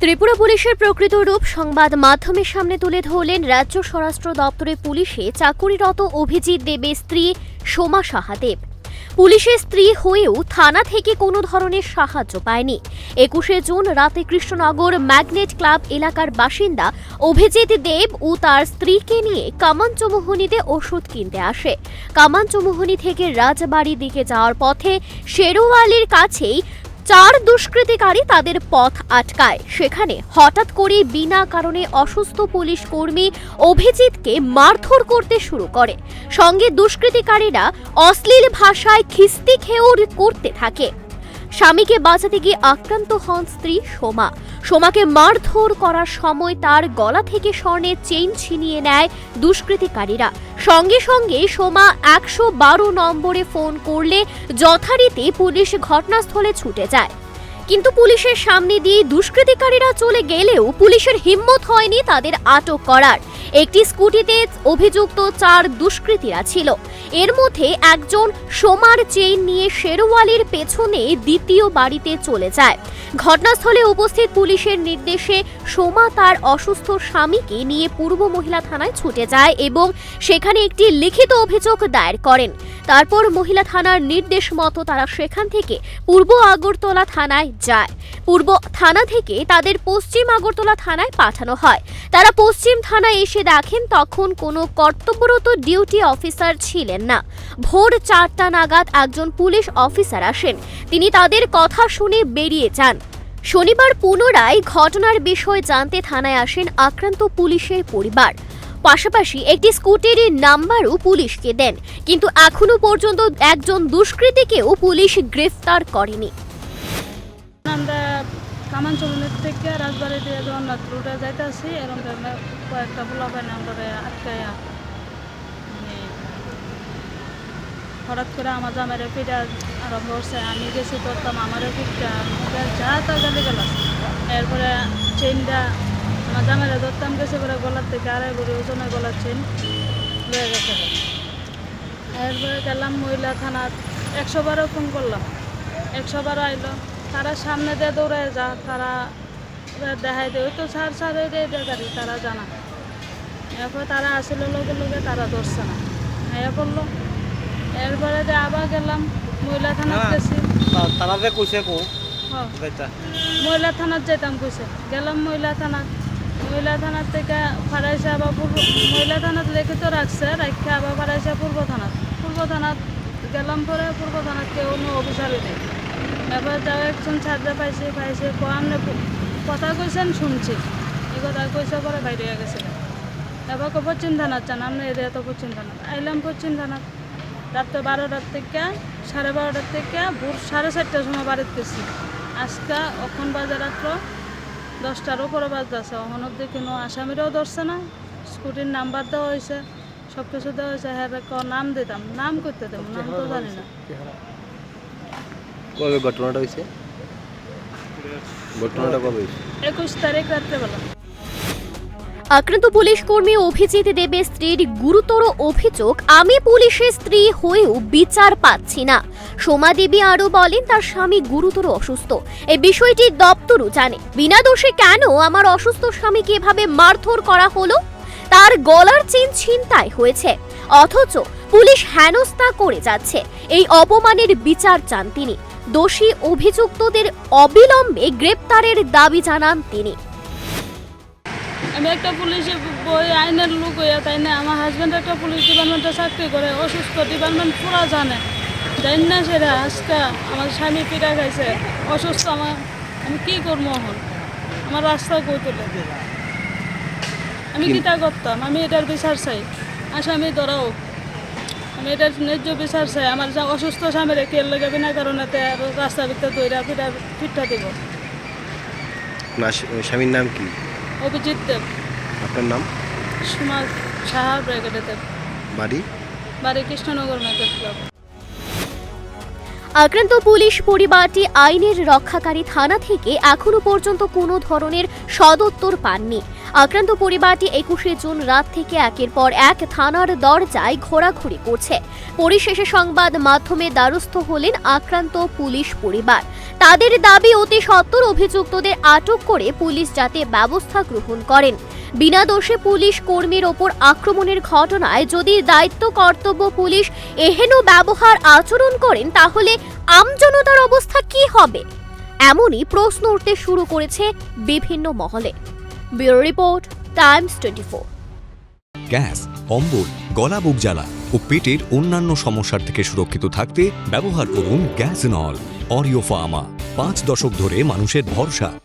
ত্রিপুরা পুলিশের প্রকৃত রূপ সংবাদ মাধ্যমের সামনে তুলে ধরলেন রাজ্য স্বরাষ্ট্র দপ্তরের পুলিশে চাকুরিরত অভিজিৎ দেবের স্ত্রী সোমা সাহাদেব। পুলিশের স্ত্রী হয়েও থানা থেকে কোনো ধরনের সাহায্য পায়নি। একুশে জুন রাতে কৃষ্ণনগর ম্যাগনেট ক্লাব এলাকার বাসিন্দা অভিজিৎ দেব ও তার স্ত্রীকে নিয়ে কামানচমোহনীতে ওষুধ কিনতে আসে। কামানচমোহনী থেকে রাজবাড়ির দিকে যাওয়ার পথে শেরোয়ালির কাছেই চার দুষ্কৃতিকারী তাদের পথ আটকায়। সেখানে হঠাৎ করে বিনা কারণে অসুস্থ পুলিশ কর্মী অভিজিৎকে মারধর করতে শুরু করে। সঙ্গে দুষ্কৃতিকারীরা অশ্লীল ভাষায় খিস্তি খেউর করতে থাকে। স্বামীকে বাঁচাতে গিয়ে আক্রান্ত হন স্ত্রী সোমা। সোমাকে মারধর করার সময় তার গলা থেকে স্বর্ণের চেইন ছিনিয়ে নেয় দুষ্কৃতিকারীরা। সঙ্গে সঙ্গে সোমা একশো বারো নম্বরে ফোন করলে যথারীতি পুলিশ ঘটনাস্থলে ছুটে যায়। কিন্তু পুলিশের সামনে দিয়ে দুষ্কৃতিকারীরা চলে গেলেও পুলিশের হিম্মত হয়নি তাদের আটক করার। একটি স্কুটিতে অভিযুক্ত চার দুষ্কৃতীরা ছিল। এর মধ্যে একজন সোমার চেইন নিয়ে শেরওয়ালির পেছনে দ্বিতীয় বাড়িতে চলে যায়। ঘটনাস্থলে উপস্থিত পুলিশের নির্দেশে সোমা তার অসুস্থ স্বামীকে নিয়ে পূর্ব মহিলা থানায় ছুটে যায় এবং সেখানে একটি লিখিত অভিযোগ দায়ের করেন। তারপর মহিলা থানার নির্দেশ মতো তারা সেখান থেকে পূর্ব আগরতলা থানায় যায়। পূর্ব থানা থেকে তাদের পশ্চিম আগরতলা থানায় পাঠানো হয়। তারা পশ্চিম থানায় এসে দেখেন তখন কোনো কর্তব্যরত ডিউটি অফিসার ছিলেন না। ভোর চারটা নাগাদ একজন পুলিশ অফিসার আসেন। তিনি তাদের কথা শুনে বেরিয়ে যান। শনিবার পুনরায় ঘটনার বিষয়ে জানতে থানায় আসেন আক্রান্ত পুলিশের পরিবার। পাশাপাশি একটি স্কুটির নাম্বারও পুলিশকে দেন। কিন্তু এখনও পর্যন্ত একজন দুষ্কৃতীকেও পুলিশ গ্রেফতার করেনি। আমরা থেকে আমরা মানে হঠাৎ করে আমার জামাইরে পিঠা আরম্ভ করছে আমি গেছি করতাম আমারও পিঠা যা তা গালি গেল এরপরে চেনটা আমার জামাইরে ধরতাম গেছে পরে গলার থেকে আড়াই বড়ি ওজনের গলার চেন রয়ে গেছে। এরপরে গেলাম মহিলা থানার একশো বারো ফোন করলাম। একশো বারো আইলো তারা সামনে দিয়ে দৌড়ে যা তারা দেখাই দেয় ওই তো সার সার ওই দিয়ে গাড়ি তারা জানা। এরপর তারা আসলে লগে লগে তারা ধরছে না। এ করল এরপরে যে আবার গেলাম মহিলা থানার গেছি তারা যে কইছে কো হ্যাঁ। মহিলা থানার যেতাম কইছে। গেলাম মহিলা থানার। মহিলা থানার থেকে ফারাইছে আবার পূর্ব মহিলা থানার লিখিত রাখছে রাখে আবার ফারাইছে পূর্ব থানার পূর্ব থানার গেলাম পরে পূর্ব থানার কেউ কোনো অফিসারই নেই। এবার যাও একজন ছাত্র পাইছে পাইছে ক আপনি কথা কইছেন, শুনছি। এই কথা কইছে পরে বাইরে গেছে। এবার পশ্চিম থানার চান আপনি এরিয়া তো পশ্চিম থানার আইলাম পশ্চিম থানার রাত্রে বারোটার থেকে সাড়ে বারোটার থেকে ভোর সাড়ে চারটার সময় বাড়িতে গেছি। আজকে অখন বাজে রাত্র দশটার উপরে বাজতেছে। অহন অব্দি কোনো আসামিরাও ধরছে না স্কুটির নাম্বার দেওয়া হয়েছে সব কিছু দেওয়া হয়েছে। হ্যাঁ ক নাম দিতাম। নাম করতে দেব নাম তো জানি না। কবে ঘটনাটা হয়েছে? ঘটনাটা কবে একুশ তারিখ রাত্রেবেলা। আক্রান্ত পুলিশ কর্মী অভিজিৎ দেবের স্ত্রীর গুরুতর অভিযোগ, আমি পুলিশের স্ত্রী হয়েও বিচার পাচ্ছি না। সোমা দেবী আরও বলেন, তার স্বামী গুরুতর অসুস্থ। এই বিষয়টি দপ্তরও জানে। বিনা দোষে কেন আমার অসুস্থ স্বামীকে এভাবে মারধর করা হলো? তার গলার চেন ছিনতাই হয়েছে। অথচ পুলিশ হেনস্থা করে যাচ্ছে। এই অপমানের বিচার চান তিনি। দোষী অভিযুক্তদের অবিলম্বে গ্রেপ্তারের দাবি জানান তিনি। আমি একটা পুলিশে বই আইনের লোক হইয়া তাই না আমার হাজব্যান্ড একটা পুলিশ ডিপার্টমেন্টে চাকরি করে অসুস্থ ডিপার্টমেন্ট পুরা জানে। জানি না সেটা আজকে আমার স্বামী পিঠা খাইছে অসুস্থ আমার আমি কি করব এখন? আমার রাস্তা কই তুলে আমি কিটা করতাম? আমি এটার বিচার চাই। আসামি ধরাও। আমি এটার ন্যায্য বিচার চাই। আমার যা অসুস্থ স্বামীর কেল লেগে বিনা কারণে রাস্তার ভিতরে দইরা পিঠা পিঠা দিব। স্বামীর নাম কি? অভিজিৎ দেব। আপনার নাম? সুমা সাহা ব্র্যাকেটেতে বাড়ি? বাড়ি কৃষ্ণনগর মার্কেট ক্লাব। আক্রান্ত পুলিশ পরিবারটি আইনের রক্ষাকারী থানা থেকে এখনও পর্যন্ত কোনো ধরনের সদত্তর পাননি। আক্রান্ত পরিবারটি একুশে জুন রাত থেকে একের পর এক থানার দরজায় ঘোরাঘুরি করছে। পরিশেষে সংবাদ মাধ্যমে দ্বারস্থ হলেন আক্রান্ত পুলিশ পরিবার। তাদের দাবি, অতি সত্বর অভিযুক্তদের আটক করে পুলিশ যাতে ব্যবস্থা গ্রহণ করেন। বিনা দোষে পুলিশ কর্মীর ওপর আক্রমণের ঘটনায় যদি দায়িত্ব কর্তব্য পুলিশ এহেন ব্যবহার আচরণ করেন, তাহলে আমজনতার অবস্থা কি হবে? এমনই প্রশ্ন উঠতে শুরু করেছে বিভিন্ন মহলে। Bureau report, Times twenty gas, অম্বল, গলা বুক জ্বালা ও পেটের অন্যান্য সমস্যার থেকে সুরক্ষিত থাকতে ব্যবহার করুন গ্যাস নল, অরিও ফার্মা। পাঁচ দশক ধরে মানুষের ভরসা।